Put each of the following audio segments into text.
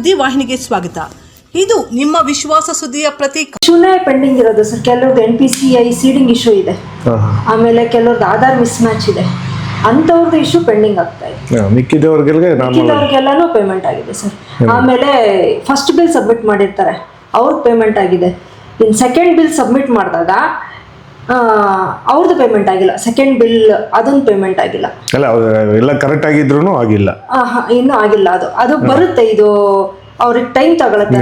ಸುದ್ದಿ ವಾಹಿನಿಗೆ ಸ್ವಾಗತ. ಇದು ನಿಮ್ಮ ವಿಶ್ವಾಸ ಸುದ್ದಿಯ ಪ್ರತೀಕ. ಇಶ್ಯೂನೇ ಪೆಂಡಿಂಗ್ ಇರೋದು sir. ಕೆಲವ್ರದ್ದು N P C I seeding issue ಇದೆ. ಆಮೇಲೆ ಕೆಲವ್ರದ್ದು ಆಧಾರ್ ಮಿಸ್ ಮ್ಯಾಚ್ ಇದೆ. ಅಂಥವ್ರದ್ದು ಇಶ್ಯೂ ಪೆಂಡಿಂಗ್ ಆಗ್ತಾ ಇದೆ. ಮಿಕ್ಕಿದವ್ರಿಗೆಲ್ಲ ಮಿಕ್ಕಿದವ್ರಿಗೆಲ್ಲನೂ ಪೇಮೆಂಟ್ ಆಗಿದೆ ಸರ್. ಆಮೇಲೆ ಫಸ್ಟ್ ಬಿಲ್ ಸಬ್ಮಿಟ್ ಮಾಡಿರ್ತಾರೆ. ಅವ್ರಿಗೆ ಪೇಮೆಂಟ್ ಆಗಿದೆ. ಇನ್ನು ಸೆಕೆಂಡ್ ಬಿಲ್ ಸಬ್ಮಿಟ್ ಮಾಡಿದಾಗ ಅವ್ರದ್ದು ಪೇಮೆಂಟ್ ಆಗಿಲ್ಲ. ಸೆಕೆಂಡ್ ಬಿಲ್ ಅದೊಂದು ಪೇಮೆಂಟ್ ಆಗಿಲ್ಲ. ಅಲ್ಲ ಎಲ್ಲ ಕರೆಕ್ಟ್ ಆಗಿದ್ರು ಆಗಿಲ್ಲ. ಆಹಾ, ಇನ್ನೂ ಆಗಿಲ್ಲ ಅದು. ಅದು ಬರುತ್ತೆ ಇದು ಅವ್ರಿಗೆ ಟೈಮ್ ತಗೊಳುತ್ತೆ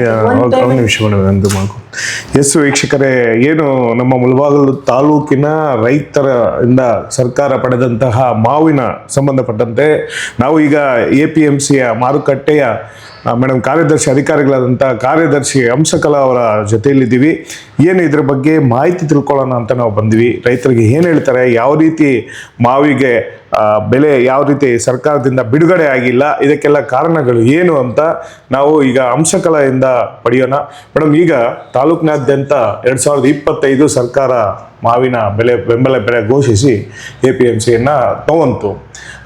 ಎಸ್ ವೀಕ್ಷಕರೇ ಏನು ನಮ್ಮ ಮುಳಬಾಗಿಲು ತಾಲೂಕಿನ ರೈತರ ಇಂದ ಸರ್ಕಾರ ಪಡೆದಂತಹ ಮಾವಿನ ಸಂಬಂಧಪಟ್ಟಂತೆ ನಾವು ಈಗ ಎ ಪಿ ಎಂ ಸಿಯ ಮಾರುಕಟ್ಟೆಯ ಮೇಡಮ್, ಕಾರ್ಯದರ್ಶಿ ಅಧಿಕಾರಿಗಳಾದಂಥ ಕಾರ್ಯದರ್ಶಿ ಹಂಸಕಲಾ ಅವರ ಜೊತೆಯಲ್ಲಿದ್ದೀವಿ. ಏನು ಇದ್ರ ಬಗ್ಗೆ ಮಾಹಿತಿ ತಿಳ್ಕೊಳ್ಳೋಣ ಅಂತ ನಾವು ಬಂದ್ವಿ. ರೈತರಿಗೆ ಏನು ಹೇಳ್ತಾರೆ? ಯಾವ ರೀತಿ ಮಾವಿಗೆ ಬೆಲೆ ಯಾವ ರೀತಿ ಸರ್ಕಾರದಿಂದ ಬಿಡುಗಡೆ ಆಗಿಲ್ಲ, ಇದಕ್ಕೆಲ್ಲ ಕಾರಣಗಳು ಏನು ಅಂತ ನಾವು ಈಗ ಅಂಶಕಲೆಯಿಂದ ಪಡೆಯೋಣ. ಮೇಡಮ್, ಈಗ ತಾಲೂಕಿನಾದ್ಯಂತ ಎರಡು ಸಾವಿರದ ಇಪ್ಪತ್ತೈದು ಸರ್ಕಾರ ಮಾವಿನ ಬೆಲೆ, ಬೆಂಬಲ ಬೆಲೆ ಘೋಷಿಸಿ ಎ ಪಿ ಎಂ ಸಿಯನ್ನು ತಗೊಂತು.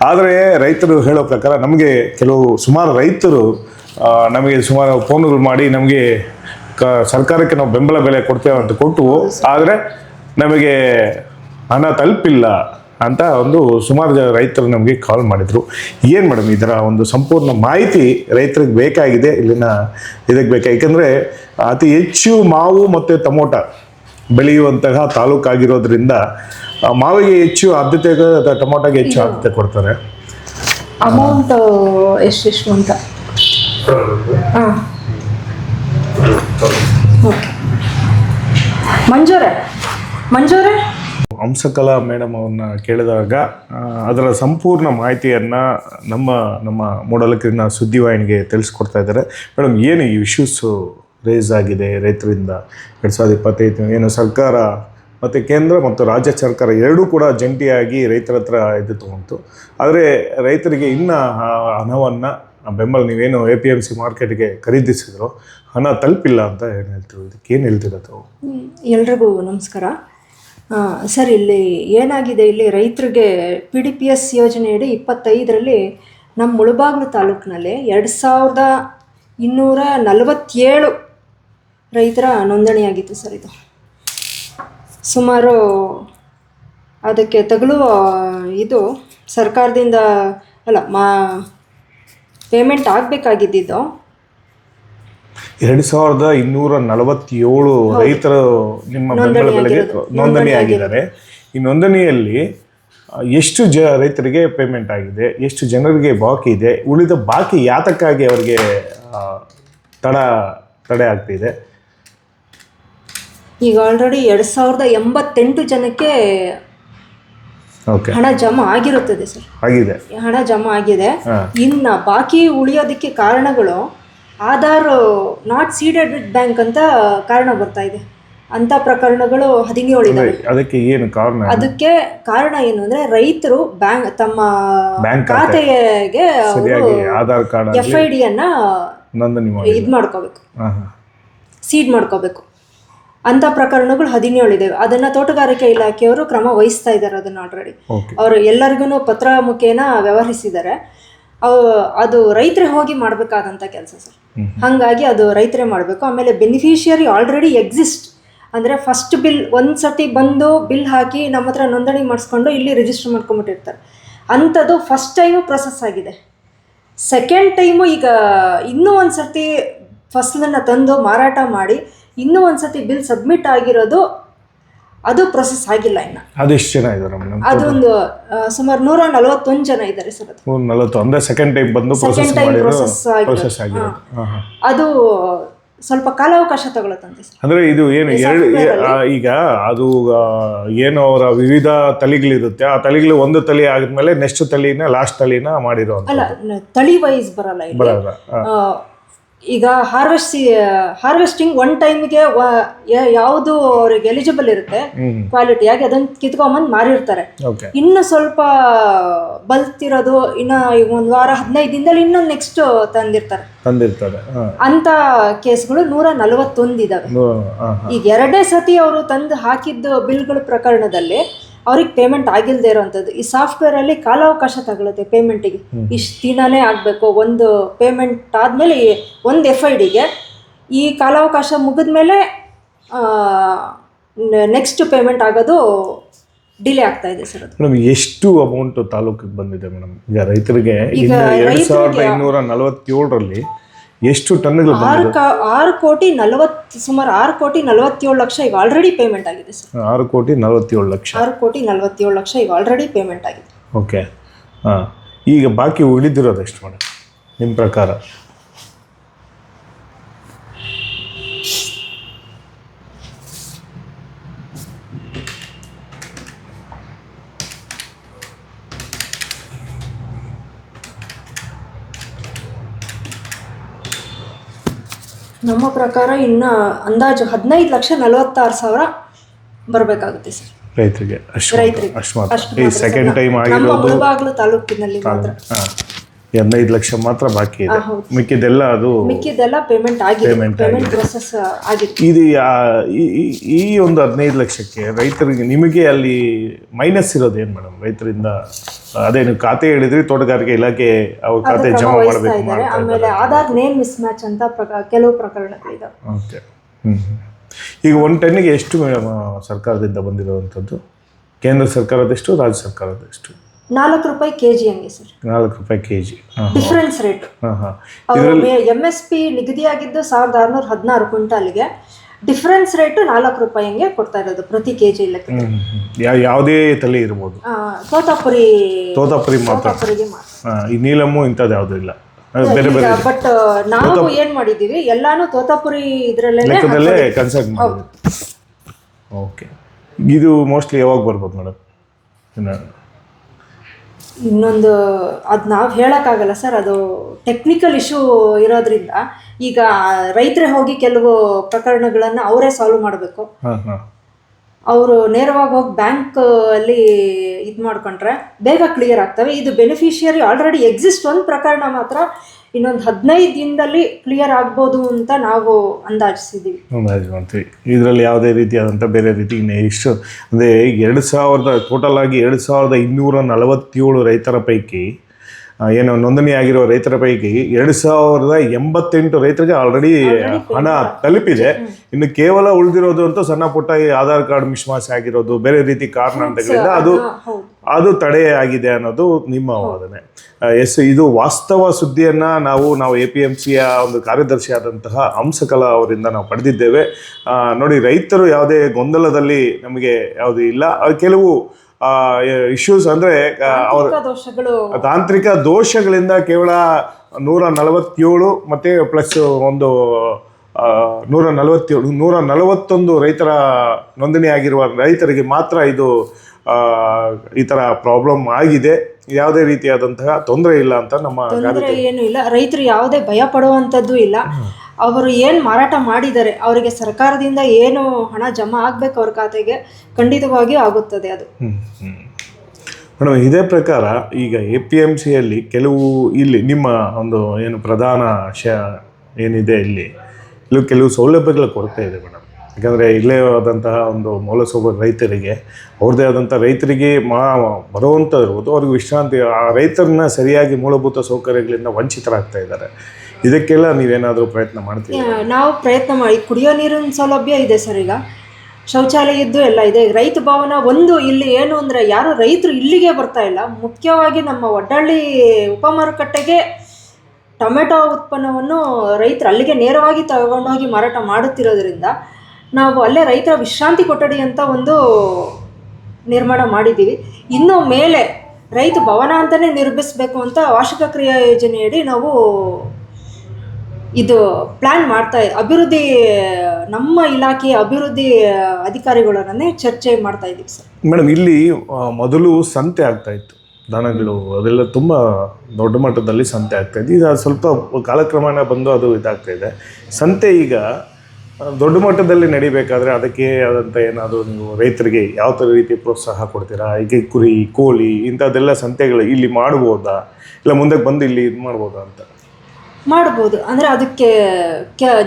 ಆದರೆ ರೈತರು ಹೇಳೋ ಪ್ರಕಾರ ನಮಗೆ ಕೆಲವು ಸುಮಾರು ರೈತರು ನಮಗೆ ಸುಮಾರು ಫೋನ್ಗಳು ಮಾಡಿ ನಮಗೆ ಕ, ಸರ್ಕಾರಕ್ಕೆ ನಾವು ಬೆಂಬಲ ಬೆಲೆ ಕೊಡ್ತೇವೆ ಅಂತ ಕೊಟ್ಟು, ಆದರೆ ನಮಗೆ ಹಣ ತಲುಪಿಲ್ಲ ಅಂತ ಒಂದು ಸುಮಾರು ಜನ ರೈತರು ನಮಗೆ ಕಾಲ್ ಮಾಡಿದರು. ಏನು ಮೇಡಮ್ ಇದರ ಒಂದು ಸಂಪೂರ್ಣ ಮಾಹಿತಿ ರೈತರಿಗೆ ಬೇಕಾಗಿದೆ? ಇಲ್ಲಿನ ಇದಕ್ಕೆ ಬೇಕಾಗಿ ಯಾಕಂದರೆ ಅತಿ ಹೆಚ್ಚು ಮಾವು ಮತ್ತು ಟೊಮೊಟ ಬೆಳೆಯುವಂತಹ ತಾಲೂಕಾಗಿರೋದ್ರಿಂದ ಮಾವಿಗೆ ಹೆಚ್ಚು ಆದ್ಯತೆ ಟೊಮೊಟೊಗೆ ಹೆಚ್ಚು ಆದ್ಯತೆ ಕೊಡ್ತಾರೆ. ಅಮೌಂಟ್ ಎಷ್ಟೆಷ್ಟು ಅಂತ? ಮಂಜೂರೇ ಮಂಜೂರೇ? ಹಂಸಕಲಾ ಮೇಡಮ್ ಅವ್ರನ್ನ ಕೇಳಿದಾಗ ಅದರ ಸಂಪೂರ್ಣ ಮಾಹಿತಿಯನ್ನು ನಮ್ಮ ನಮ್ಮ ಮೂಡಲಕರಿನ ಸುದ್ದಿವಾಹಿನಿಗೆ ತಿಳಿಸ್ಕೊಡ್ತಾ ಇದ್ದಾರೆ. ಮೇಡಮ್ ಏನು ಈ ಇಶ್ಯೂಸು ರೇಸ್ ಆಗಿದೆ ರೈತರಿಂದ. ಎರಡು ಸಾವಿರದ ಇಪ್ಪತ್ತೈದು ಏನು ಸರ್ಕಾರ ಮತ್ತು ಕೇಂದ್ರ ಮತ್ತು ರಾಜ್ಯ ಸರ್ಕಾರ ಎರಡೂ ಕೂಡ ಜಂಟಿಯಾಗಿ ರೈತರ ಹತ್ರ ಇದು ತೊಗೊಂತು ಆದರೆ ರೈತರಿಗೆ ಇನ್ನು ಹಣವನ್ನು ಬೆಂಬಲ ನೀವೇನು ಎ ಪಿ ಎಂ ಸಿ ಮಾರ್ಕೆಟ್ಗೆ ಖರೀದಿಸಿದ್ರು, ಹಣ ತಲುಪಿಲ್ಲ ಅಂತ ಏನು ಹೇಳ್ತೀವಿ ಇದಕ್ಕೆ ಏನು ತಾವು? ಎಲ್ರಿಗೂ ನಮಸ್ಕಾರ. ಸರ್, ಇಲ್ಲಿ ಏನಾಗಿದೆ, ಇಲ್ಲಿ ರೈತರಿಗೆ ಪಿ ಡಿ ಪಿ ಎಸ್ ಯೋಜನೆಯಡಿ ಇಪ್ಪತ್ತೈದರಲ್ಲಿ ನಮ್ಮ ಮುಳುಬಾಗ್ಲು ತಾಲೂಕಿನಲ್ಲಿ ಎರಡು ಸಾವಿರದ ಇನ್ನೂರ ನಲವತ್ತೇಳು ರೈತರ ನೋಂದಣಿಯಾಗಿತ್ತು ಸರ್ ಇದು. ಸುಮಾರು ಅದಕ್ಕೆ ತಗಲು ಇದು ಸರ್ಕಾರದಿಂದ ಅಲ್ಲ ಮಾ ಪೇಮೆಂಟ್ ಆಗಬೇಕಾಗಿದ್ದಿದ್ದು. ಎರಡು ಸಾವಿರದ ಇನ್ನೂರ ನಲವತ್ತೇಳು ರೈತರು ನಿಮ್ಮ ಬೆಂಬಲ ಬೆಲೆಗೆ ನೋಂದಣಿ ಆಗಿದ್ದಾರೆ ಈ ನೋಂದಣಿಯಲ್ಲಿ ಎಷ್ಟು ಜ ರೈತರಿಗೆ ಪೇಮೆಂಟ್ ಆಗಿದೆ ಎಷ್ಟು ಜನರಿಗೆ ಬಾಕಿ ಇದೆ ಉಳಿದ ಬಾಕಿ ಯಾತಕ್ಕಾಗಿ ಅವರಿಗೆ ತಡ ತಡೆ ಆಗ್ತಿದೆ? ಈಗ ಆಲ್ರೆಡಿ ಎರಡು ಸಾವಿರದ ಎಂಬತ್ತೆಂಟು ಜನಕ್ಕೆ ಹಣ ಜಮಾ ಆಗಿರುತ್ತದೆ ಸರ್ ಆಗಿದೆ. ಹಣ ಜಮಾ ಆಗಿದೆ. ಇನ್ನ ಬಾಕಿ ಉಳಿಯೋದಕ್ಕೆ ಕಾರಣಗಳು Aadhaar not seeded with bank ಅಂತ ಕಾರಣ ಬರ್ತಾ ಇದೆ. ಅಂತ ಪ್ರಕರಣಗಳು ಹದಿನೇಳು ಇದಾವೆ. ಅದಕ್ಕೆ ಏನು ಕಾರಣ ಅದಕ್ಕೆ ಕಾರಣ ಏನು ಅಂದ್ರೆ ರೈತರು ಬ್ಯಾಂಕ್ ತಮ್ಮ ಬ್ಯಾಂಕ್ ಖಾತೆಗೆ Aadhaar card F I D ಅನ್ನ ಇದ್ ಇದು ಮಾಡ್ಕೋಬೇಕು ಸೀಡ್ ಮಾಡ್ಕೋಬೇಕು. ಅಂತ ಪ್ರಕರಣಗಳು ಹದಿನೇಳು ಇದಾವೆ. ಅದನ್ನ ತೋಟಗಾರಿಕೆ ಇಲಾಖೆಯವರು ಕ್ರಮ ವಹಿಸ್ತಾ ಇದ್ದಾರೆ ಅದನ್ನ ಆಲ್ರೆಡಿ ಅವರು ಎಲ್ಲರಿಗೂ ಪತ್ರ ಮುಖೇನ ವ್ಯವಹರಿಸಿದ್ದಾರೆ. ಅವು ಅದು ರೈತರೇ ಹೋಗಿ ಮಾಡಬೇಕಾದಂಥ ಕೆಲಸ ಸರ್. ಹಾಗಾಗಿ ಅದು ರೈತರೇ ಮಾಡಬೇಕು. ಆಮೇಲೆ ಬೆನಿಫಿಷಿಯರಿ ಆಲ್ರೆಡಿ ಎಕ್ಸಿಸ್ಟ್ ಅಂದರೆ ಫಸ್ಟ್ ಬಿಲ್ ಒಂದು ಸರ್ತಿ ಬಂದು ಬಿಲ್ ಹಾಕಿ ನಮ್ಮ ಹತ್ರ ನೋಂದಣಿ ಮಾಡಿಸ್ಕೊಂಡು ಇಲ್ಲಿ ರಿಜಿಸ್ಟರ್ ಮಾಡ್ಕೊಂಬಿಟ್ಟಿರ್ತಾರೆ. ಅಂಥದ್ದು ಫಸ್ಟ್ ಟೈಮು ಪ್ರೊಸೆಸ್ ಆಗಿದೆ. ಸೆಕೆಂಡ್ ಟೈಮು ಈಗ ಇನ್ನೂ ಒಂದು ಸರ್ತಿ ಫಸಲನ್ನು ತಂದು ಮಾರಾಟ ಮಾಡಿ ಇನ್ನೂ ಒಂದು ಸರ್ತಿ ಬಿಲ್ ಸಬ್ಮಿಟ್ ಆಗಿರೋದು ಅದು ಪ್ರೊಸೆಸ್ ಆಗಿಲ್ಲ ಇನ್ನು. ಅದೆಷ್ಟು ಜನ ಇದ್ದಾರೆ ಮೇಡಮ್? ಅದೊಂದು ಸುಮಾರು ನೂರ ನಲವತ್ತೊಂದು ಜನ ಇದ್ದಾರೆ ಸರ್ ಅದು. ನೂರ ನಲವತ್ತು ಅಂದರೆ ಸೆಕೆಂಡ್ ಟೈಮ್ ಬಂದು ಪ್ರೊಸೆಸ್ ಸೆಕೆಂಡ್ ಟೈಮ್ ಮಾಡಿರೋ ಪ್ರೊಸೆಸ್ ಪ್ರೊಸೆಸ್ ಆಗಿರೋದು. ಅದು ಸ್ವಲ್ಪ ಕಾಲಾವಕಾಶ ತಗೊಳತ್ತಂತೆ ಸರ್. ಅಂದ್ರೆ ಇದು ಏನು ಎರಡು ಈಗ ಅದು ಏನು ಅವರ ವಿವಿಧ ತಳಿಗಳಿರುತ್ತೆ ಆ ತಳಿಗಳು ಒಂದು ತಳಿ ಆದ್ಮೇಲೆ ನೆಕ್ಸ್ಟ್ ತಳಿನ ಲಾಸ್ಟ್ ತಳಿನ ಮಾಡಿರೋ ಅಂತ ಅಲ್ಲ ತಳಿ ವೈಸ್ ಬರಲ್ಲ ಬರಲ್ಲ ಈಗ ಹಾರ್ವೆಸ್ಟ್ ಹಾರ್ವೆಸ್ಟಿಂಗ್ ಒನ್ ಟೈಮ್ಗೆ ಯಾವುದು ಅವ್ರಿಗೆ ಎಲಿಜಿಬಲ್ ಇರುತ್ತೆ ಕ್ವಾಲಿಟಿ ಕ್ವಾಲಿಟಿಯಾಗಿ ಅದನ್ನ ಕಿತ್ಕೊಂಬಂದು ಮಾರಿರ್ತಾರೆ. ಇನ್ನು ಸ್ವಲ್ಪ ಬಲ್ತಿರೋದು ಇನ್ನು ಈಗ ಒಂದು ವಾರ ಹದಿನೈದು ದಿನದಲ್ಲಿ ಇನ್ನೊಂದು ನೆಕ್ಸ್ಟ್ ತಂದಿರ್ತಾರೆ. ತಂದಿರ್ತಾರೆ ಅಂತ ಕೇಸ್ಗಳು ನೂರ ನಲವತ್ತೊಂದಿದಾವೆ ಈಗ ಎರಡೇ ಸತಿ ಅವರು ತಂದು ಹಾಕಿದ್ದು ಬಿಲ್ಗಳ ಪ್ರಕರಣದಲ್ಲಿ ಅವ್ರಿಗೆ ಪೇಮೆಂಟ್ ಆಗಿಲ್ಲದೆ ಇರೋವಂಥದ್ದು ಈ ಸಾಫ್ಟ್ವೇರಲ್ಲಿ ಕಾಲಾವಕಾಶ ತಗೊಳುತ್ತೆ ಪೇಮೆಂಟಿಗೆ ಇಷ್ಟು ದಿನನೇ ಆಗಬೇಕು. ಒಂದು ಪೇಮೆಂಟ್ ಆದಮೇಲೆ ಒಂದು ಎಫ್ ಐ ಡಿಗೆ ಈ ಕಾಲಾವಕಾಶ ಮುಗಿದ್ಮೇಲೆ ನೆಕ್ಸ್ಟ್ ಪೇಮೆಂಟ್ ಆಗೋದು ಡಿಲೇ ಆಗ್ತಾ ಇದೆ ಸರ್ ಮೇಡಮ್ ಎಷ್ಟು ಅಮೌಂಟ್ ತಾಲೂಕಿಗೆ ಬಂದಿದೆ ಮೇಡಮ್? ಈಗ ರೈತರಿಗೆ ಈಗ ಇನ್ನು ಎರಡು ಸಾವಿರದ ಇನ್ನೂರ ನಲವತ್ತೇಳರಲ್ಲಿ ಎಷ್ಟು ಟನ್ಗಳು ಆರು ಕಾ ಆರು ಕೋಟಿ ನಲವತ್ತು ಸುಮಾರು ಆರು ಕೋಟಿ ನಲವತ್ತೇಳು ಲಕ್ಷ ಈಗ ಆಲ್ರೆಡಿ ಪೇಮೆಂಟ್ ಆಗಿದೆ ಸರ್. ಆರು ಕೋಟಿ ನಲವತ್ತೇಳು ಲಕ್ಷ. ಆರು ಕೋಟಿ ನಲವತ್ತೇಳು ಲಕ್ಷ ಈಗ ಆಲ್ರೆಡಿ ಪೇಮೆಂಟ್ ಆಗಿದೆ. ಓಕೆ ಹಾಂ. ಈಗ ಬಾಕಿ ಉಳಿದಿರೋದು ಎಷ್ಟು ಮೇಡಮ್? ನಿಮ್ಮ ಪ್ರಕಾರ? ನಮ್ಮ ಪ್ರಕಾರ ಇನ್ನು ಅಂದಾಜು ಹದಿನೈದು ಲಕ್ಷ ನಲವತ್ತಾರು ಸಾವಿರ ಬರಬೇಕಾಗುತ್ತೆ ಸರ್. ರೈತರಿಗೆ ಅಷ್ಟು ರೈತರಿಗೆ ಅಷ್ಟು ಈ ಸೆಕೆಂಡ್ ಟೈಮ್ ಆಗಿರೋದು ಮುಳಬಾಗ್ಲು ತಾಲೂಕಿನಲ್ಲಿ ಮಾತ್ರ. ಹಾಂ. ಹದಿನೈದು ಲಕ್ಷ ಮಾತ್ರ ಬಾಕಿ ಇದೆ. ಮಿಕ್ಕಿದೆಲ್ಲ ಅದು ಮಿಕ್ಕಿದೆಲ್ಲ ಪೇಮೆಂಟ್ ಆಗಿದೆ. ಪೇಮೆಂಟ್ ಪ್ರೊಸೆಸ್ ಆಗಿದೆ. ಇದು ಈ- ಒಂದು ಹದಿನೈದು ಲಕ್ಷಕ್ಕೆ ರೈತರಿಗೆ ನಿಮಗೆ ಅಲ್ಲಿ ಮೈನಸ್ ಇರೋದು ಏನು ಮೇಡಮ್ ರೈತರಿಂದ ಅದೇನು ಖಾತೆ ಹೇಳಿದ್ರಿ ತೋಟಗಾರಿಕೆ ಇಲಾಖೆ ಅವ್ರ ಖಾತೆ ಜಮಾ ಮಾಡಬೇಕು ಆಮೇಲೆ ಆಧಾರ್ ನೇಮ್ ಮಿಸ್ ಮ್ಯಾಚ್ ಅಂತ ಕೆಲವು ಪ್ರಕರಣಗಳಿದಾವೆ ಓಕೆ. ಈಗ ಒಂದು ಟನ್ನಿಗೆ ಎಷ್ಟು ಮೇಡಮ್ ಸರ್ಕಾರದಿಂದ ಬಂದಿರುವಂಥದ್ದು? ಕೇಂದ್ರ ಸರ್ಕಾರದಷ್ಟು ರಾಜ್ಯ ಸರ್ಕಾರದೆಷ್ಟು? ನಾಲ್ಕು ರೂಪಾಯಿ ಕೆ ಜಿ ಹಂಗೆ ಸರ್. ನಾಲ್ಕು ರೂಪಾಯಿ ಕೆ ಜಿ ಹಾಂ ಡಿಫ್ರೆನ್ಸ್ ರೇಟ್ ಹಾಂ ಹಾಂ ಅವರು ಎಂ ಎಸ್ ಪಿ ನಿಗದಿಯಾಗಿದ್ದು ಸಾವಿರದ ಆರುನೂರ ಹದಿನಾರು ಕ್ವಿಂಟಾಲ್ಗೆ ಡಿಫ್ರೆನ್ಸ್ ರೇಟ್ ನಾಲ್ಕು ರೂಪಾಯಿ ಹಂಗೆ ಕೊಡ್ತಾ ಇರೋದು ಪ್ರತಿ ಕೆ ಜಿ ಲೆಕ್ಕ ಯಾವ ಯಾವುದೇ ತಲೆ ಇರ್ಬೋದು. ತೋತಾಪುರಿ ತೋತಾಪುರಿ ಮಾತ್ರ. ತೋತಾಪುರಿಗೆ ಮಾತ್ರ. ಈ ನೀಲಮ್ಮು ಇಂಥದ್ದು ಯಾವುದೂ ಇಲ್ಲ. ಬೇರೆ ಬೇರೆ ಬಟ್ ನಾವು ಏನ್ ಮಾಡಿದೀವಿ ಎಲ್ಲಾನು ತೋತಾಪುರಿ ಇದ್ರಲ್ಲೇ ಕನ್ಸಲ್ಟ್ ಓಕೆ. ಇದು ಮೋಸ್ಟ್ಲಿ ಯಾವಾಗ ಬರ್ಬೋದು ಮೇಡಮ್ ಇನ್ನೊಂದು, ಅದು ನಾವು ಹೇಳೋಕ್ಕಾಗಲ್ಲ ಸರ್, ಅದು ಟೆಕ್ನಿಕಲ್ ಇಶ್ಯೂ ಇರೋದ್ರಿಂದ ಈಗ ರೈತರೇ ಹೋಗಿ ಕೆಲವು ಪ್ರಕರಣಗಳನ್ನು ಅವರೇ ಸಾಲ್ವ್ ಮಾಡಬೇಕು. ಅವರು ನೇರವಾಗಿ ಹೋಗಿ ಬ್ಯಾಂಕ್ ಅಲ್ಲಿ ಇದು ಮಾಡ್ಕೊಂಡ್ರೆ ಬೇಗ ಕ್ಲಿಯರ್ ಆಗ್ತವೆ. ಇದು ಬೆನಿಫಿಷಿಯರಿ ಆಲ್ರೆಡಿ ಎಕ್ಸಿಸ್ಟ್ ಒಂದು ಪ್ರಕರಣ ಮಾತ್ರ ಇನ್ನೊಂದು ಹದಿನೈದು ದಿನದಲ್ಲಿ ಕ್ಲಿಯರ್ ಆಗ್ಬೋದು ಅಂತ ನಾವು ಅಂದಾಜಿಸಿದ್ದೀವಿ ಅಂದಾಜು ಮಾಡ್ತೀವಿ ಇದರಲ್ಲಿ ಯಾವುದೇ ರೀತಿಯಾದಂಥ ಬೇರೆ ರೀತಿ ಇಷ್ಟು, ಅಂದರೆ ಎರಡು ಸಾವಿರದ ಟೋಟಲ್ ಆಗಿ ಎರಡು ಸಾವಿರದ ಇನ್ನೂರ ನಲವತ್ತೇಳು ರೈತರ ಪೈಕಿ ಏನು ನೋಂದಣಿ ಆಗಿರೋ ರೈತರ ಪೈಕಿ ಎರಡು ಸಾವಿರದ ಎಂಬತ್ತೆಂಟು ರೈತರಿಗೆ ಆಲ್ರೆಡಿ ಹಣ ತಲುಪಿದೆ. ಇನ್ನು ಕೇವಲ ಉಳಿದಿರೋದು ಅಂತ ಸಣ್ಣ ಪುಟ್ಟ ಈ ಆಧಾರ್ ಕಾರ್ಡ್ ಮಿಶ್ಮಾಸ್ ಆಗಿರೋದು ಬೇರೆ ರೀತಿ ಕಾರಣಗಳಿಂದ ಅದು ಹಾ, ಹೌದು. ಅದು ತಡೆ ಆಗಿದೆ ಅನ್ನೋದು ನಿಮ್ಮ ವಾದನೆ. ಎಸ್ ಇದು ವಾಸ್ತವ ಸುದ್ದಿಯನ್ನ ನಾವು ನಾವು ಎ ಪಿ ಎಂ ಸಿಯ ಒಂದು ಕಾರ್ಯದರ್ಶಿ ಆದಂತಹ ಹಂಸಕಲಾ ಅವರಿಂದ ನಾವು ಪಡೆದಿದ್ದೇವೆ. ನೋಡಿ ರೈತರು ಯಾವುದೇ ಗೊಂದಲದಲ್ಲಿ ನಮಗೆ ಯಾವುದು ಇಲ್ಲ. ಕೆಲವು ಇಶ್ಯೂಸ್ ಅಂದರೆ ಅವರ ತಾಂತ್ರಿಕ ದೋಷಗಳು. ತಾಂತ್ರಿಕ ದೋಷಗಳಿಂದ ಕೇವಲ ನೂರ ನಲವತ್ತೇಳು ಮತ್ತು ಪ್ಲಸ್ ಒಂದು ನೂರ ನಲವತ್ತೇಳು ನೂರ ನಲವತ್ತೊಂದು ರೈತರ ನೋಂದಣಿ ಆಗಿರುವ ರೈತರಿಗೆ ಮಾತ್ರ ಇದು ಈ ಥರ ಪ್ರಾಬ್ಲಮ್ ಆಗಿದೆ. ಯಾವುದೇ ರೀತಿಯಾದಂತಹ ತೊಂದರೆ ಇಲ್ಲ ಅಂತ ನಮ್ಮ ಏನು ಇಲ್ಲ. ರೈತರು ಯಾವುದೇ ಭಯ ಪಡುವಂಥದ್ದು ಇಲ್ಲ. ಅವರು ಏನು ಮಾರಾಟ ಮಾಡಿದ್ದಾರೆ ಅವರಿಗೆ ಸರ್ಕಾರದಿಂದ ಏನು ಹಣ ಜಮಾ ಆಗಬೇಕು ಅವ್ರ ಖಾತೆಗೆ ಖಂಡಿತವಾಗಿ ಆಗುತ್ತದೆ ಅದು. ಮೇಡಮ್, ಇದೇ ಪ್ರಕಾರ ಈಗ ಎ ಪಿ ಎಂ ಸಿಯಲ್ಲಿ ಕೆಲವು ಇಲ್ಲಿ ನಿಮ್ಮ ಒಂದು ಏನು ಪ್ರಧಾನ ಶ ಏನಿದೆ ಇಲ್ಲಿ ಇಲ್ಲಿ ಕೆಲವು ಸೌಲಭ್ಯಗಳ ಕೊರತೆ ಇದೆ ಮೇಡಮ್. ಯಾಕಂದರೆ ಇಲ್ಲೇ ಆದಂತಹ ಒಂದು ಮೂಲಸೌಕರ್ಯ ರೈತರಿಗೆ, ಅವ್ರದ್ದೇ ಆದಂಥ ರೈತರಿಗೆ ಮಾ ಬರುವಂಥ ಇರ್ಬೋದು ಅವ್ರಿಗೆ ವಿಶ್ರಾಂತಿ, ಆ ರೈತರನ್ನ ಸರಿಯಾಗಿ ಮೂಲಭೂತ ಸೌಕರ್ಯಗಳಿಂದ ವಂಚಿತರಾಗ್ತಾ ಇದ್ದಾರೆ. ಇದಕ್ಕೆಲ್ಲ ನೀವೇನಾದರೂ ಪ್ರಯತ್ನ ಮಾಡ್ತೀವಿ ನಾವು ಪ್ರಯತ್ನ ಮಾಡಿ, ಕುಡಿಯೋ ನೀರಿನ ಸೌಲಭ್ಯ ಇದೆ ಸರ್ ಈಗ. ಶೌಚಾಲಯ ಇದ್ದು ಎಲ್ಲ ಇದೆ. ರೈತ ಭವನ ಒಂದು, ಇಲ್ಲಿ ಏನು ಅಂದರೆ ಯಾರು ರೈತರು ಇಲ್ಲಿಗೆ ಬರ್ತಾ ಇಲ್ಲ. ಮುಖ್ಯವಾಗಿ ನಮ್ಮ ಒಡ್ಡಳ್ಳಿ ಉಪಮಾರುಕಟ್ಟೆಗೆ ಟೊಮೆಟೊ ಉತ್ಪನ್ನವನ್ನು ರೈತರು ಅಲ್ಲಿಗೆ ನೇರವಾಗಿ ತಗೊಂಡೋಗಿ ಮಾರಾಟ ಮಾಡುತ್ತಿರೋದ್ರಿಂದ ನಾವು ಅಲ್ಲೇ ರೈತರ ವಿಶ್ರಾಂತಿ ಕೊಠಡಿ ಅಂತ ಒಂದು ನಿರ್ಮಾಣ ಮಾಡಿದ್ದೀವಿ. ಇನ್ನು ಮೇಲೆ ರೈತ ಭವನ ಅಂತಲೇ ನಿರ್ಮಿಸಬೇಕು ಅಂತ ವಾರ್ಷಿಕ ಕ್ರಿಯಾ ಯೋಜನೆಯಡಿ ನಾವು ಇದು ಪ್ಲ್ಯಾನ್ ಮಾಡ್ತಾ ಅಭಿವೃದ್ಧಿ, ನಮ್ಮ ಇಲಾಖೆಯ ಅಭಿವೃದ್ಧಿ ಅಧಿಕಾರಿಗಳನ್ನೇ ಚರ್ಚೆ ಮಾಡ್ತಾ ಇದ್ದೀವಿ ಸರ್. ಮೇಡಮ್, ಇಲ್ಲಿ ಮೊದಲು ಸಂತೆ ಆಗ್ತಾ ಇತ್ತು. ದನಗಳು, ಅದೆಲ್ಲ ತುಂಬ ದೊಡ್ಡ ಮಟ್ಟದಲ್ಲಿ ಸಂತೆ ಆಗ್ತಾ ಇದೆ ಈಗ ಸ್ವಲ್ಪ ಕಾಲಕ್ರಮೇಣ ಬಂದು ಅದು ಇದಾಗ್ತಾ ಇದೆ. ಸಂತೆ ಈಗ ದೊಡ್ಡ ಮಟ್ಟದಲ್ಲಿ ನಡಿಬೇಕಾದ್ರೆ ಅದಕ್ಕೆ ಆದಂಥ ಏನಾದರೂ ನೀವು ರೈತರಿಗೆ ಯಾವ ಥರ ರೀತಿ ಪ್ರೋತ್ಸಾಹ ಕೊಡ್ತೀರಾ? ಈಗ ಕುರಿ, ಕೋಳಿ ಇಂಥದ್ದೆಲ್ಲ ಸಂತೆಗಳು ಇಲ್ಲಿ ಮಾಡ್ಬೋದಾ? ಇಲ್ಲ ಮುಂದಕ್ಕೆ ಬಂದು ಇಲ್ಲಿ ಇದು ಮಾಡ್ಬೋದಾ ಅಂತ. ಮಾಡ್ಬೋದು. ಅಂದ್ರೆ ಅದಕ್ಕೆ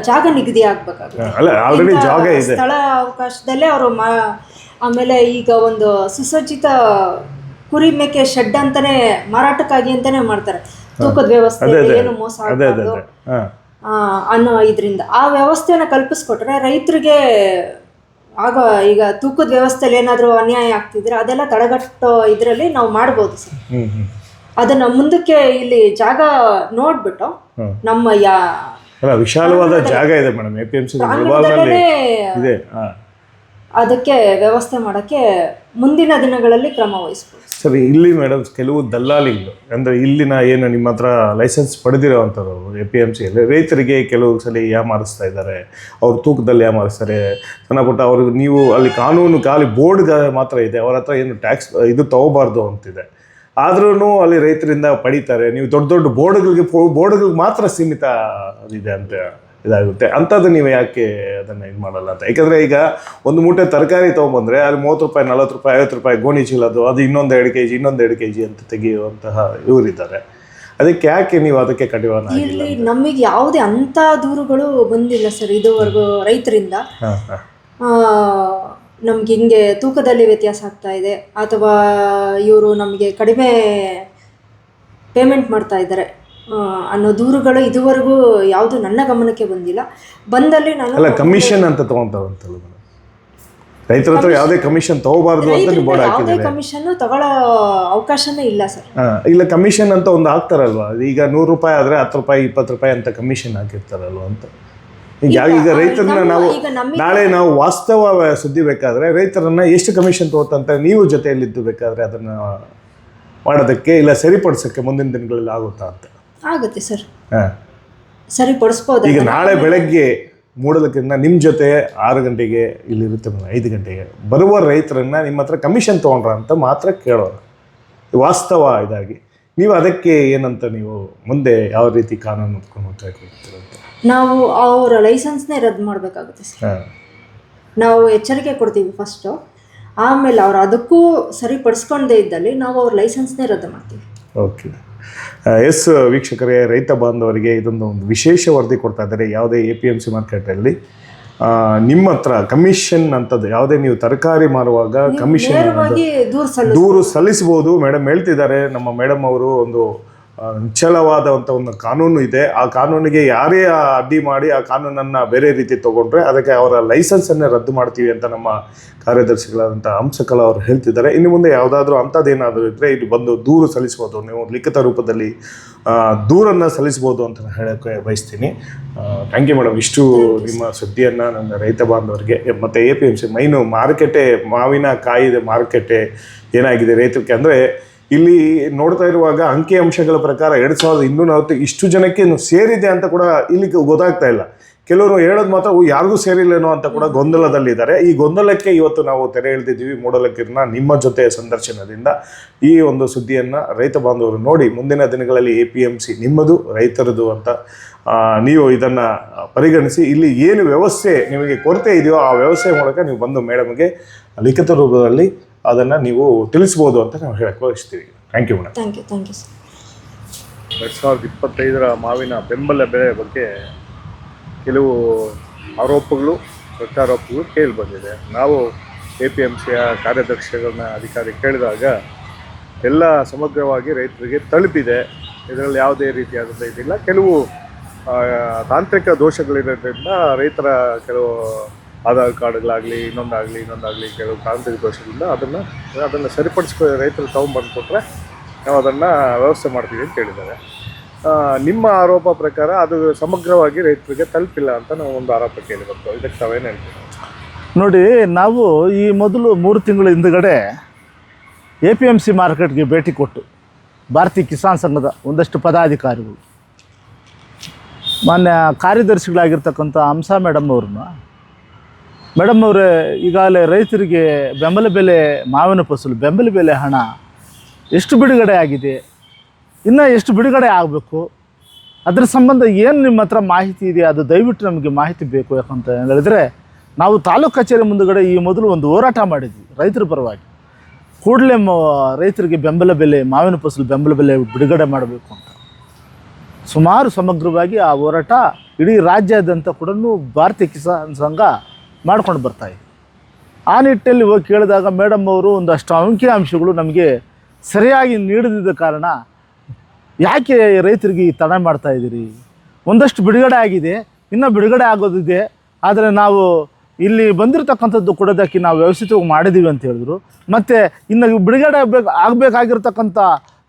ಜಾಗ ನಿಗದಿ ಆಗಬೇಕಾಗುತ್ತೆ. ಅಲ್ಲ ಆಲ್ರೆಡಿ ಜಾಗ ಇದೆ. ಸ್ಥಳ ಅವಕಾಶದಲ್ಲೇ ಅವರು ಮಾ ಆಮೇಲೆ ಈಗ ಒಂದು ಸುಸಜ್ಜಿತ ಕುರಿ ಮೇಕೆ ಶೆಡ್ ಅಂತಾನೆ ಮಾರಾಟಕ್ಕಾಗಿ ಅಂತಾನೆ ಮಾಡ್ತಾರೆ. ತೂಕದ ವ್ಯವಸ್ಥೆ ಏನು ಮೋಸ ಅನ್ನೋ ಇದರಿಂದ. ಆ ವ್ಯವಸ್ಥೆನ ಕಲ್ಪಿಸ್ಕೊಟ್ರೆ ರೈತರಿಗೆ ಆಗ ಈಗ ತೂಕದ ವ್ಯವಸ್ಥೆಯಲ್ಲಿ ಏನಾದರೂ ಅನ್ಯಾಯ ಆಗ್ತಿದ್ರೆ ಅದೆಲ್ಲ ತಡೆಗಟ್ಟೋ ಇದರಲ್ಲಿ ನಾವು ಮಾಡ್ಬೋದು ಸರ್. ಅದನ್ನ ಮುಂದಕ್ಕೆ ಇಲ್ಲಿ ಜಾಗ ನೋಡ್ಬಿಟ್ಟು. ನಮ್ಮ ಯಾ ಅಲ್ಲ ವಿಶಾಲವಾದ ಜಾಗ ಇದೆ madam A P M C ಇದೆ. ಹಾಂ. ಅದಕ್ಕೆ ವ್ಯವಸ್ಥೆ ಮಾಡೋಕ್ಕೆ ಮುಂದಿನ ದಿನಗಳಲ್ಲಿ ಕ್ರಮ ವಹಿಸ್ಬೋದು. ಸರಿ ಇಲ್ಲಿ ಮೇಡಮ್ ಕೆಲವು ದಲ್ಲಾಳಿಗಳು ಅಂದರೆ ಇಲ್ಲಿನ ಏನು ನಿಮ್ಮ ಹತ್ರ ಲೈಸೆನ್ಸ್ ಪಡೆದಿರೋವಂಥದ್ದು ಎ ಪಿ ಎಂ ಸಿಯಲ್ಲಿ ರೈತರಿಗೆ ಕೆಲವು ಸಲ ಯಾಮಾರಿಸ್ತಾ ಇದ್ದಾರೆ ಅವ್ರ ತೂಕದಲ್ಲಿ ಯಾಮಾರಿಸ್ತಾರೆ ಸಣ್ಣ ಪುಟ್ಟ ಅವ್ರಿಗೆ ನೀವು ಅಲ್ಲಿ ಕಾನೂನು ಖಾಲಿ ಬೋರ್ಡ್ ಮಾತ್ರ ಇದೆ ಅವ್ರ ಹತ್ರ ಏನು ಟ್ಯಾಕ್ಸ್ ಇದು ತಗೋಬಾರ್ದು ಅಂತಿದೆ. ಆದ್ರೂ ಅಲ್ಲಿ ರೈತರಿಂದ ಪಡಿತಾರೆ. ನೀವು ದೊಡ್ಡ ದೊಡ್ಡ ಬೋರ್ಡ್ಗಳಿಗೆ ಬೋರ್ಡ್ಗಳಿಗೆ ಮಾತ್ರ ಸೀಮಿತ ಇದೆ ಅಂತ ಇದಾಗುತ್ತೆ. ಅಂಥದ್ದು ನೀವು ಯಾಕೆ ಅದನ್ನು ಇದು ಮಾಡಲ್ಲ ಅಂತ? ಯಾಕಂದರೆ ಈಗ ಒಂದು ಮೂಟೆ ತರಕಾರಿ ತೊಗೊಂಬಂದರೆ ಅಲ್ಲಿ ಮೂವತ್ತು ರೂಪಾಯಿ ನಲ್ವತ್ತು ರೂಪಾಯಿ ಐವತ್ತು ರೂಪಾಯಿ ಗೋಣಿ ಚೀಲದು ಅದು ಇನ್ನೊಂದು ಎರಡು ಕೆ ಜಿ ಇನ್ನೊಂದು ಎರಡು ಕೆ ಜಿ ಅಂತ ತೆಗೆಯುವಂತಹ ಇವರಿದ್ದಾರೆ. ಅದಕ್ಕೆ ಯಾಕೆ ನೀವು ಅದಕ್ಕೆ ಕಡಿವಾಣ ಇಲ್ಲಿ ನಮಗೆ ಯಾವುದೇ ಅಂಥ ದೂರುಗಳು ಬಂದಿಲ್ಲ ಸರ್ ಇದುವರೆಗೂ ರೈತರಿಂದ. ನಮ್ಗೆ ಹಿಂಗೆ ತೂಕದಲ್ಲಿ ವ್ಯತ್ಯಾಸ ಆಗ್ತಾ ಇದೆ. ಅಥವಾ ಇವರು ನಮಗೆ ಕಡಿಮೆ ಪೇಮೆಂಟ್ ಮಾಡ್ತಾ ಇದ್ದಾರೆ. ಅನ್ನೋ ದೂರುಗಳು ಇದುವರೆಗೂ ಯಾವುದು ನನ್ನ ಗಮನಕ್ಕೆ ಬಂದಿಲ್ಲ. ಬಂದಲ್ಲಿ ನಾನು ಅಲ್ಲ ಕಮಿಷನ್ ಅಂತ ತಗೊಂತಾವಂತಲ್ಲ ರೈತರ ಹತ್ರ ಯಾವುದೇ ಕಮಿಷನ್ ತಗೋಬಾರ್ದು ಅಂತ ನೀವು ಬೋರ್ಡ್ ಯಾವುದೇ ಹಾಕಿದ್ದೀರಿ. ಕಮಿಷನ್ ತಗೊಳ್ಳೋ ಅವಕಾಶನೇ ಇಲ್ಲ ಸರ್. ಹಾ, ಇಲ್ಲ ಕಮಿಷನ್ ಅಂತ ಒಂದು ಹಾಕ್ತಾರಲ್ವಾ? ಈಗ ನೂರು ರೂಪಾಯಿ ಆದರೆ ಹತ್ತು ರೂಪಾಯಿ ಇಪ್ಪತ್ತು ರೂಪಾಯಿ ಅಂತ ಕಮಿಷನ್ ಹಾಕಿರ್ತಾರಲ್ವ ಅಂತ? ಯಾವ- ಈಗ ರೈತರನ್ನ ನಾವು ನಾಳೆ ನಾವು ವಾಸ್ತವ ಸುದ್ದಿ ಬೇಕಾದ್ರೆ ರೈತರನ್ನ ಎಷ್ಟು ಕಮಿಷನ್ ತಗೋತಂತ ನೀವು ಜೊತೆಯಲ್ಲಿದ್ದು ಬೇಕಾದ್ರೆ ಅದನ್ನ ಮಾಡೋದಕ್ಕೆ ಇಲ್ಲ ಸರಿಪಡಿಸಕ್ಕೆ ಮುಂದಿನ ದಿನಗಳಲ್ಲಿ ಆಗುತ್ತಾ ಅಂತ? ಆಗುತ್ತೆ ಸರ್. ಹಾಂ. ಸರಿಪಡಿಸ್ಬೋದು. ಈಗ ನಾಳೆ ಬೆಳಗ್ಗೆ ಮೂಡಲಕ್ಕಿಂತ ನಿಮ್ಮ ಜೊತೆ ಆರು ಗಂಟೆಗೆ ಇಲ್ಲಿ ಇರುತ್ತೆ ಐದು ಗಂಟೆಗೆ ಬರುವ ರೈತರನ್ನ ನಿಮ್ಮ ಹತ್ರ ಕಮಿಷನ್ ತೊಗೊಂಡ್ರ ಅಂತ ಮಾತ್ರ ಕೇಳೋಣ. ವಾಸ್ತವ ಇದಾಗಿ. ನೀವು ಅದಕ್ಕೆ ಏನಂತ ನೀವು ಮುಂದೆ ಯಾವ ರೀತಿ ಕಾನೂನು ಹೊತ್ಕೊಂಡು ಹೋಗ್ತಾ ನಾವು ಅವರ ಲೈಸೆನ್ಸ್ನೇ ರದ್ದು ಮಾಡಬೇಕಾಗುತ್ತೆ ಸರ್. ನಾವು ಎಚ್ಚರಿಕೆ ಕೊಡ್ತೀವಿ ಫಸ್ಟು. ಆಮೇಲೆ ಅವ್ರು ಅದಕ್ಕೂ ಸರಿಪಡಿಸ್ಕೊಂಡೇ ಇದ್ದಲ್ಲಿ ನಾವು ಅವ್ರ ಲೈಸೆನ್ಸ್ನೇ ರದ್ದು ಮಾಡ್ತೀವಿ. ಓಕೆ. ಎಸ್ ವೀಕ್ಷಕರೇ ರೈತ ಬಾಂಧವರಿಗೆ ಇದೊಂದು ಒಂದು ವಿಶೇಷ ವರದಿ ಕೊಡ್ತಾ ಇದ್ದಾರೆ ಯಾವುದೇ ಎ ಪಿ ಎಂ ಸಿ ಮಾರ್ಕೆಟಲ್ಲಿ. ನಿಮ್ಮ ಹತ್ರ ಕಮಿಷನ್ ಅಂತದ್ದು ಯಾವುದೇ ನೀವು ತರಕಾರಿ ಮಾರುವಾಗ ಕಮಿಷನ್ ದೂರ ಸಲ್ಲ ದೂರು ಸಲ್ಲಿಸಬಹುದು. ಮೇಡಮ್ ಹೇಳ್ತಿದ್ದಾರೆ ನಮ್ಮ ಮೇಡಮ್ ಅವರು ಒಂದು ಆ, ನಿಚ್ಚಳವಾದಂಥ ಒಂದು ಕಾನೂನು ಇದೆ. ಆ ಕಾನೂನಿಗೆ ಯಾರೇ ಅಡ್ಡಿ ಮಾಡಿ ಆ ಕಾನೂನನ್ನು ಬೇರೆ ರೀತಿ ತಗೊಂಡ್ರೆ ಅದಕ್ಕೆ ಅವರ ಲೈಸೆನ್ಸನ್ನೇ ರದ್ದು ಮಾಡ್ತೀವಿ ಅಂತ ನಮ್ಮ ಕಾರ್ಯದರ್ಶಿಗಳಾದಂಥ ಅಂಶಕಲ ಅವರು ಹೇಳ್ತಿದ್ದಾರೆ. ಇನ್ನು ಮುಂದೆ ಯಾವುದಾದ್ರೂ ಅಂಥದ್ದೇನಾದರೂ ಇದ್ದರೆ ಇಲ್ಲಿ ಬಂದು ದೂರು ಸಲ್ಲಿಸ್ಬೋದು. ನೀವು ಲಿಖಿತ ರೂಪದಲ್ಲಿ ದೂರನ್ನು ಸಲ್ಲಿಸ್ಬೋದು ಅಂತ ಹೇಳೋಕ್ಕೆ ಬಯಸ್ತೀನಿ. ಥ್ಯಾಂಕ್ ಯು ಮೇಡಮ್ ಇಷ್ಟು ನಿಮ್ಮ ಸುದ್ದಿಯನ್ನು ನನ್ನ ರೈತ ಬಾಂಧವರಿಗೆ ಮತ್ತು ಎ ಪಿ ಎಂ ಸಿ ಮೈನು ಮಾರುಕಟ್ಟೆ ಮಾವಿನ ಕಾಯಿದೆ ಮಾರುಕಟ್ಟೆ ಏನಾಗಿದೆ ರೈತರಿಗೆ ಅಂದರೆ ಇಲ್ಲಿ ನೋಡ್ತಾ ಇರುವಾಗ ಅಂಕಿ ಅಂಶಗಳ ಪ್ರಕಾರ ಎರಡು ಸಾವಿರದ ಇನ್ನೂರ ನಲವತ್ತು ಇಷ್ಟು ಜನಕ್ಕೆ ಸೇರಿದೆ ಅಂತ ಕೂಡ ಇಲ್ಲಿ ಗೊತ್ತಾಗ್ತಾ ಇಲ್ಲ. ಕೆಲವರು ಹೇಳೋದು ಮಾತ್ರ "ಓ, ಯಾರಿಗೂ ಸೇರಿಲ್ಲೇನೋ ಅಂತ ಕೂಡ ಗೊಂದಲದಲ್ಲಿದ್ದಾರೆ. ಈ ಗೊಂದಲಕ್ಕೆ ಇವತ್ತು ನಾವು ತೆರೆ ಎಳೆದಿದ್ದೀವಿ ಮೂಡಲಕ್ಕಿರ್ನ ನಿಮ್ಮ ಜೊತೆ ಸಂದರ್ಶನದಿಂದ. ಈ ಒಂದು ಸುದ್ದಿಯನ್ನು ರೈತ ಬಾಂಧವರು ನೋಡಿ ಮುಂದಿನ ದಿನಗಳಲ್ಲಿ ಎ ಪಿ ಎಂ ಸಿ ನಿಮ್ಮದು ರೈತರದು ಅಂತ ನೀವು ಇದನ್ನು ಪರಿಗಣಿಸಿ ಇಲ್ಲಿ ಏನು ವ್ಯವಸ್ಥೆ ನಿಮಗೆ ಕೊರತೆ ಇದೆಯೋ ಆ ವ್ಯವಸ್ಥೆ ಮೂಲಕ ನೀವು ಬಂದು ಮೇಡಮ್ಗೆ ಲಿಖಿತ ರೂಪದಲ್ಲಿ ಅದನ್ನು ನೀವು ತಿಳಿಸ್ಬೋದು ಅಂತ ನಾವು ಹೇಳಕ್ಕೆ ಬಯಸ್ತೀವಿ. Thank you madam thank you thank you sir ಎರಡು ಸಾವಿರದ ಇಪ್ಪತ್ತೈದರ ಮಾವಿನ ಬೆಂಬಲ ಬೆಲೆ ಬಗ್ಗೆ ಕೆಲವು ಆರೋಪಗಳು ಪ್ರತ್ಯಾರೋಪಗಳು ಕೇಳಿ ಬಂದಿದೆ ನಾವು ಎ ಪಿ ಎಂ ಸಿಯ ಕಾರ್ಯದರ್ಶಿಗಳನ್ನ ಅಧಿಕಾರಿ ಕೇಳಿದಾಗ ಎಲ್ಲ ಸಮಗ್ರವಾಗಿ ರೈತರಿಗೆ ತಲುಪಿದೆ. ಇದರಲ್ಲಿ ಯಾವುದೇ ರೀತಿಯಾದಂಥ ಇದಿಲ್ಲ. ಕೆಲವು ಆ, ತಾಂತ್ರಿಕ ದೋಷಗಳಿರೋದ್ರಿಂದ ರೈತರ ಕೆಲವು ಆಧಾರ್ ಕಾರ್ಡ್ಗಳಾಗಲಿ, ಇನ್ನೊಂದಾಗಲಿ ಇನ್ನೊಂದಾಗಲಿ ಕೆಲವು ತಾಂತ್ರಿಕ ದೋಷಗಳಿಂದ ಅದನ್ನು ಅದನ್ನು ಸರಿಪಡಿಸ್ಕೊ, ರೈತರು ಬಂದು ಕೊಟ್ಟರೆ ನಾವು ಅದನ್ನು ವ್ಯವಸ್ಥೆ ಮಾಡ್ತೀವಿ ಅಂತ ಹೇಳಿದ್ದಾರೆ. ನಿಮ್ಮ ಆರೋಪ ಪ್ರಕಾರ ಅದು ಸಮಗ್ರವಾಗಿ ರೈತರಿಗೆ ತಲುಪಿಲ್ಲ ಅಂತ ನಾವು ಒಂದು ಆರೋಪ ಕೇಳಿ ಬರ್ತೀವಿ ಇದಕ್ಕೆ ತಾವೇನು ಹೇಳ್ತೀವಿ ನೋಡಿ, ನಾವು ಈ ಮೊದಲು ಮೂರು ತಿಂಗಳ ಹಿಂದುಗಡೆ ಎ ಪಿ ಎಂ ಸಿ ಮಾರ್ಕೆಟ್ಗೆ ಭೇಟಿ ಕೊಟ್ಟು ಭಾರತೀಯ ಕಿಸಾನ್ ಸಂಘದ ಒಂದಷ್ಟು ಪದಾಧಿಕಾರಿಗಳು, ಮಾನ್ಯ ಕಾರ್ಯದರ್ಶಿಗಳಾಗಿರ್ತಕ್ಕಂಥ ಹಂಸಾ ಮೇಡಮ್ ಅವ್ರನ್ನ ಮೇಡಮ್ ಅವರೇ, ಈಗಾಗಲೇ ರೈತರಿಗೆ ಬೆಂಬಲ ಬೆಲೆ ಮಾವಿನ ಫಸಲು, ಬೆಂಬಲ ಬೆಲೆ ಹಣ ಎಷ್ಟು ಬಿಡುಗಡೆ ಆಗಿದೆ, ಇನ್ನು ಎಷ್ಟು ಬಿಡುಗಡೆ ಆಗಬೇಕು, ಅದರ ಸಂಬಂಧ ಏನು ನಿಮ್ಮ ಹತ್ರ ಮಾಹಿತಿ ಇದೆ, ಅದು ದಯವಿಟ್ಟು ನಮಗೆ ಮಾಹಿತಿ ಬೇಕು ಯಾಕಂತ ಹೇಳಿದ್ರೆ, ನಾವು ತಾಲೂಕು ಕಚೇರಿ ಮುಂದುಗಡೆ ಈ ಮೊದಲು ಒಂದು ಹೋರಾಟ ಮಾಡಿದ್ವಿ ರೈತರ ಪರವಾಗಿ. ಕೂಡಲೇ ರೈತರಿಗೆ ಬೆಂಬಲ ಬೆಲೆ, ಮಾವಿನ ಫಸಲು ಬೆಂಬಲ ಬೆಲೆ ಬಿಡುಗಡೆ ಮಾಡಬೇಕು ಅಂತ. ಸುಮಾರು ಸಮಗ್ರವಾಗಿ ಆ ಹೋರಾಟ ಇಡೀ ರಾಜ್ಯಾದ್ಯಂತ ಕೂಡ ಭಾರತೀಯ ಕಿಸಾನ್ ಸಂಘ ಮಾಡ್ಕೊಂಡು ಬರ್ತಾ ಇದೆ. ಆ ನಿಟ್ಟಲ್ಲಿ ಹೋಗಿ ಕೇಳಿದಾಗ ಮೇಡಮ್ ಅವರು ಒಂದಷ್ಟು ಅಂಕಿಅಂಶಗಳು ನಮಗೆ ಸರಿಯಾಗಿ ನೀಡದಿದ್ದ ಕಾರಣ ಯಾಕೆ ರೈತರಿಗೆ ಈ ತಡೆ ಮಾಡ್ತಾ ಇದ್ದೀರಿ? ಒಂದಷ್ಟು ಬಿಡುಗಡೆ ಆಗಿದೆ, ಇನ್ನೂ ಬಿಡುಗಡೆ ಆಗೋದಿದೆ, ಆದರೆ ನಾವು ಇಲ್ಲಿ ಬಂದಿರತಕ್ಕಂಥದ್ದು ಕೊಡೋದಕ್ಕೆ ನಾವು ವ್ಯವಸ್ಥಿತವಾಗಿ ಮಾಡಿದ್ದೀವಿ ಅಂತ ಹೇಳಿದ್ರು. ಮತ್ತು ಇನ್ನು ಬಿಡುಗಡೆ ಆಗಬೇಕು ಆಗಬೇಕಾಗಿರ್ತಕ್ಕಂಥ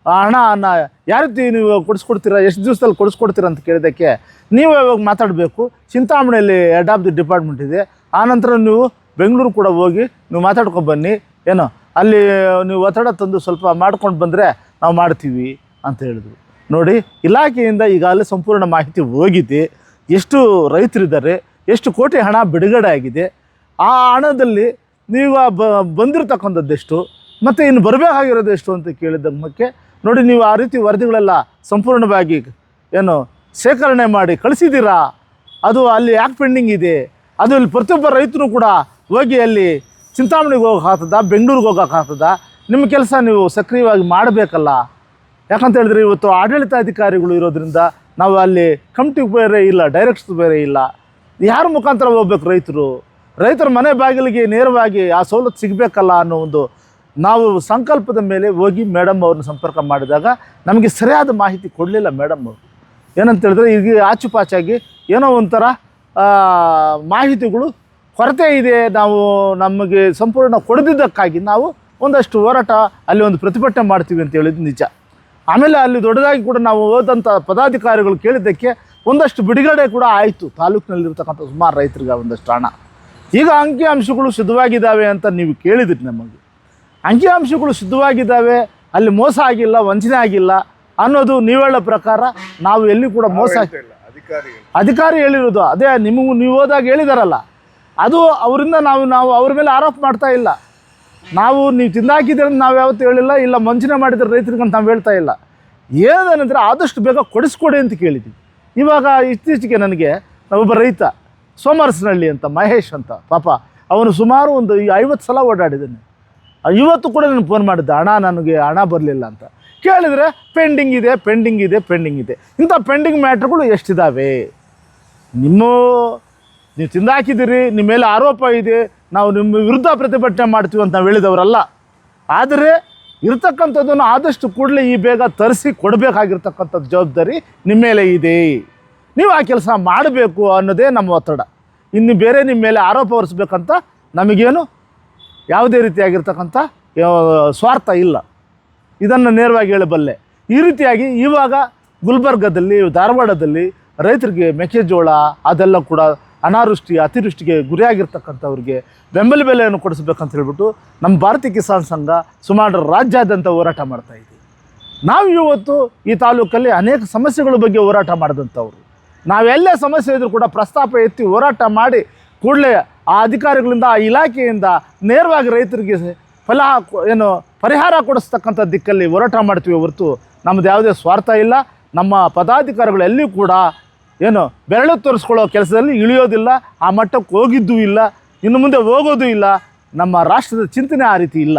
ಹಣನ ಯಾವ ರೀತಿ ನೀವು ಕೊಡಿಸ್ಕೊಡ್ತೀರಾ? ಎಷ್ಟು ದಿವಸದಲ್ಲಿ ಕೊಡಿಸ್ಕೊಡ್ತೀರಾ ಅಂತ ಕೇಳಿದ್ದಕ್ಕೆ ನೀವು ಇವಾಗ ಮಾತಾಡಬೇಕು. ಚಿಂತಾಮಣಿಯಲ್ಲಿ ಹೆಡ್ ಆಫ್ ದಿ ಡಿಪಾರ್ಟ್ಮೆಂಟ್ ಇದೆ. ಆನಂತರ ನೀವು ಬೆಂಗಳೂರು ಕೂಡ ಹೋಗಿ ನೀವು ಮಾತಾಡ್ಕೊಂಡು ಬನ್ನಿ. ಏನೋ, ಅಲ್ಲಿ ನೀವು ಒತ್ತಡ ತಂದು ಸ್ವಲ್ಪ ಮಾಡ್ಕೊಂಡು ಬಂದರೆ ನಾವು ಮಾಡ್ತೀವಿ ಅಂತ ಹೇಳಿದ್ರು. ನೋಡಿ, ಇಲಾಖೆಯಿಂದ ಈಗಾಗಲೇ ಸಂಪೂರ್ಣ ಮಾಹಿತಿ ಹೋಗಿದೆ. ಎಷ್ಟು ರೈತರಿದ್ದಾರೆ, ಎಷ್ಟು ಕೋಟಿ ಹಣ ಬಿಡುಗಡೆ ಆಗಿದೆ. ಆ ಹಣದಲ್ಲಿ ನೀವು ಆ ಬ ಬಂದಿರತಕ್ಕಂಥದ್ದೆಷ್ಟು ಮತ್ತು ಇನ್ನು ಬರಬೇಕಾಗಿರೋದು ಎಷ್ಟು ಅಂತ ಕೇಳಿದ ಮಕ್ಕೆ ನೋಡಿ ನೀವು ಆ ರೀತಿ ವರದಿಗಳೆಲ್ಲ ಸಂಪೂರ್ಣವಾಗಿ ಏನು ಶೇಖರಣೆ ಮಾಡಿ ಕಳಿಸಿದ್ದೀರಾ? ಅದು ಅಲ್ಲಿ ಯಾಕೆ ಪೆಂಡಿಂಗ್ ಇದೆ. ಅದು ಇಲ್ಲಿ ಪ್ರತಿಯೊಬ್ಬ ರೈತರು ಕೂಡ ಹೋಗಿ ಅಲ್ಲಿ ಚಿಂತಾಮಣಿಗೆ ಹೋಗೋಕ್ಕಾಗ್ತದ ಬೆಂಗಳೂರಿಗೆ ಹೋಗೋಕ್ಕಾಗ್ತದ ನಿಮ್ಮ ಕೆಲಸ ನೀವು ಸಕ್ರಿಯವಾಗಿ ಮಾಡಬೇಕಲ್ಲ? ಯಾಕಂತ ಹೇಳಿದ್ರೆ ಇವತ್ತು ಆಡಳಿತಾಧಿಕಾರಿಗಳು ಇರೋದ್ರಿಂದ ನಾವು ಅಲ್ಲಿ ಕಮಿಟಿ ಬೇರೆ ಇಲ್ಲ ಡೈರೆಕ್ಟ್ಸ್ ಬೇರೆ ಇಲ್ಲ. ಯಾರ ಮುಖಾಂತರ ಹೋಗ್ಬೇಕು ರೈತರು? ರೈತರ ಮನೆ ಬಾಗಿಲಿಗೆ ನೇರವಾಗಿ ಆ ಸವಲತ್ತು ಸಿಗಬೇಕಲ್ಲ ಅನ್ನೋ ಒಂದು ನಾವು ಸಂಕಲ್ಪದ ಮೇಲೆ ಹೋಗಿ ಮೇಡಮ್ ಅವ್ರನ್ನ ಸಂಪರ್ಕ ಮಾಡಿದಾಗ ನಮಗೆ ಸರಿಯಾದ ಮಾಹಿತಿ ಕೊಡಲಿಲ್ಲ ಮೇಡಮ್ ಅವರು. ಏನಂತ ಹೇಳಿದ್ರೆ ಈಗ ಆಚುಪಾಚಾಗಿ ಏನೋ ಒಂಥರ ಮಾಹಿತಿಗಳು ಕೊರತೆ ಇದೆ, ನಾವು ನಮಗೆ ಸಂಪೂರ್ಣ ಕೊಡದಿದ್ದಕ್ಕಾಗಿ ನಾವು ಒಂದಷ್ಟು ಹೋರಾಟ ಅಲ್ಲಿ ಒಂದು ಪ್ರತಿಭಟನೆ ಮಾಡ್ತೀವಿ ಅಂತ ಹೇಳಿದ್ದು ನಿಜ. ಆಮೇಲೆ ಅಲ್ಲಿ ದೊಡ್ಡದಾಗಿ ಕೂಡ ನಾವು ಹೋದಂಥ ಪದಾಧಿಕಾರಿಗಳು ಕೇಳಿದ್ದಕ್ಕೆ ಒಂದಷ್ಟು ಬಿಡುಗಡೆ ಕೂಡ ಆಯಿತು. ತಾಲೂಕಿನಲ್ಲಿರ್ತಕ್ಕಂಥ ಸುಮಾರು ರೈತರಿಗೆ ಒಂದಷ್ಟು ಹಣ. ಈಗ ಅಂಕಿಅಂಶಗಳು ಸಿದ್ಧವಾಗಿದ್ದಾವೆ ಅಂತ ನೀವು ಕೇಳಿದಿರಿ ನಮಗೆ. ಅಂಕಿ ಅಂಶಗಳು ಸಿದ್ಧವಾಗಿದ್ದಾವೆ ಅಲ್ಲಿ ಮೋಸ ಆಗಿಲ್ಲ ವಂಚನೆ ಆಗಿಲ್ಲ ಅನ್ನೋದು ನೀವು ಹೇಳೋ ಪ್ರಕಾರ ನಾವು ಎಲ್ಲಿ ಕೂಡ ಮೋಸ ಅಧಿಕಾರಿ ಹೇಳಿರೋದು ಅದೇ ನಿಮಗೂ ನೀವು ಹೋದಾಗ ಹೇಳಿದಾರಲ್ಲ. ಅದು ಅವರಿಂದ ನಾವು ನಾವು ಅವ್ರ ಮೇಲೆ ಆರೋಪ ಮಾಡ್ತಾ ಇಲ್ಲ. ನಾವು ನೀವು ತಿಂದಾಕಿದ್ದೀರ ನಾವು ಯಾವತ್ತೂ ಹೇಳಿಲ್ಲ ಇಲ್ಲ ವಂಚನೆ ಮಾಡಿದ್ರೆ ರೈತರಿಗೆ ಅಂತ ನಾವು ಹೇಳ್ತಾ ಇಲ್ಲ. ಏನಂದರೆ ಆದಷ್ಟು ಬೇಗ ಕೊಡಿಸ್ಕೊಡಿ ಅಂತ ಕೇಳಿದ್ದೀವಿ ಇವಾಗ ಇತ್ತೀಚೆಗೆ ನನಗೆ ಒಬ್ಬ ರೈತ ಸೋಮರಸನಹಳ್ಳಿ ಅಂತ ಮಹೇಶ್ ಅಂತ ಪಾಪ ಅವನು ಸುಮಾರು ಒಂದು ಐವತ್ತು ಸಲ ಓಡಾಡಿದ್ದಾನೆ. ಇವತ್ತು ಕೂಡ ನಾನು ಫೋನ್ ಮಾಡಿದ್ದೆ ಹಣ ನನಗೆ ಹಣ ಬರಲಿಲ್ಲ ಅಂತ. ಕೇಳಿದರೆ ಪೆಂಡಿಂಗ್ ಇದೆ ಪೆಂಡಿಂಗ್ ಇದೆ ಪೆಂಡಿಂಗ್ ಇದೆ. ಇಂಥ ಪೆಂಡಿಂಗ್ ಮ್ಯಾಟ್ರ್ಗಳು ಎಷ್ಟಿದ್ದಾವೆ ನಿಮ್ಮ, ನೀವು ತಿಂದಾಕಿದ್ದೀರಿ, ನಿಮ್ಮ ಮೇಲೆ ಆರೋಪ ಇದೆ, ನಾವು ನಿಮ್ಮ ವಿರುದ್ಧ ಪ್ರತಿಭಟನೆ ಮಾಡ್ತೀವಿ ಅಂತ ಹೇಳಿದವರಲ್ಲ. ಆದರೆ, ಇರ್ತಕ್ಕಂಥದ್ದನ್ನು ಆದಷ್ಟು ಕೂಡಲೇ ಈ ಬೇಗ ತರಿಸಿ ಕೊಡಬೇಕಾಗಿರ್ತಕ್ಕಂಥದ್ದು ಜವಾಬ್ದಾರಿ ನಿಮ್ಮ ಮೇಲೆ ಇದೆ. ನೀವು ಆ ಕೆಲಸ ಮಾಡಬೇಕು ಅನ್ನೋದೇ ನಮ್ಮ ಒತ್ತಡ. ಇನ್ನು ಬೇರೆ ನಿಮ್ಮ ಮೇಲೆ ಆರೋಪ ಹೊರಿಸ್ಬೇಕಂತ ನಮಗೇನು ಯಾವುದೇ ರೀತಿಯಾಗಿರ್ತಕ್ಕಂಥ ಸ್ವಾರ್ಥ ಇಲ್ಲ. ಇದನ್ನು ನೇರವಾಗಿ ಹೇಳಬಲ್ಲೆ ಈ ರೀತಿಯಾಗಿ ಇವಾಗ ಗುಲ್ಬರ್ಗದಲ್ಲಿ, ಧಾರವಾಡದಲ್ಲಿ ರೈತರಿಗೆ ಮೆಕ್ಕೆಜೋಳ, ಅದೆಲ್ಲ ಕೂಡ ಅನಾವೃಷ್ಟಿ, ಅತಿವೃಷ್ಟಿಗೆ ಗುರಿಯಾಗಿರ್ತಕ್ಕಂಥವ್ರಿಗೆ ಬೆಂಬಲ ಬೆಲೆಯನ್ನು ಕೊಡಿಸ್ಬೇಕಂತ ಹೇಳ್ಬಿಟ್ಟು ನಮ್ಮ ಭಾರತೀಯ ಕಿಸಾನ್ ಸಂಘ ಸುಮಾರು ರಾಜ್ಯಾದ್ಯಂತ ಹೋರಾಟ ಮಾಡ್ತಾ ಇದ್ದೀವಿ ನಾವು ಇವತ್ತು ಈ ತಾಲೂಕಲ್ಲಿ ಅನೇಕ ಸಮಸ್ಯೆಗಳ ಬಗ್ಗೆ ಹೋರಾಟ ಮಾಡಿದಂಥವ್ರು. ನಾವೆಲ್ಲೇ ಸಮಸ್ಯೆ ಇದ್ದರೂ ಕೂಡ ಪ್ರಸ್ತಾಪ ಎತ್ತಿ ಹೋರಾಟ ಮಾಡಿ ಕೂಡಲೇ ಆ ಅಧಿಕಾರಿಗಳಿಂದ, ಆ ಇಲಾಖೆಯಿಂದ ನೇರವಾಗಿ ರೈತರಿಗೆ ಫಲ ಏನು ಪರಿಹಾರ ಕೊಡಿಸ್ತಕ್ಕಂಥ ದಿಕ್ಕಲ್ಲಿ ಹೋರಾಟ ಮಾಡ್ತೀವಿ ಹೊರತು ನಮ್ಮದು ಯಾವುದೇ ಸ್ವಾರ್ಥ ಇಲ್ಲ. ನಮ್ಮ ಪದಾಧಿಕಾರಿಗಳು ಎಲ್ಲಿಯೂ ಕೂಡ ಏನು ಬೆರಳು ತೋರಿಸ್ಕೊಳ್ಳೋ ಕೆಲಸದಲ್ಲಿ ಇಳಿಯೋದಿಲ್ಲ, ಆ ಮಟ್ಟಕ್ಕೆ ಹೋಗಿದ್ದೂ ಇಲ್ಲ, ಇನ್ನು ಮುಂದೆ ಹೋಗೋದೂ ಇಲ್ಲ. ನಮ್ಮ ರಾಷ್ಟ್ರದ ಚಿಂತನೆ ಆ ರೀತಿ ಇಲ್ಲ.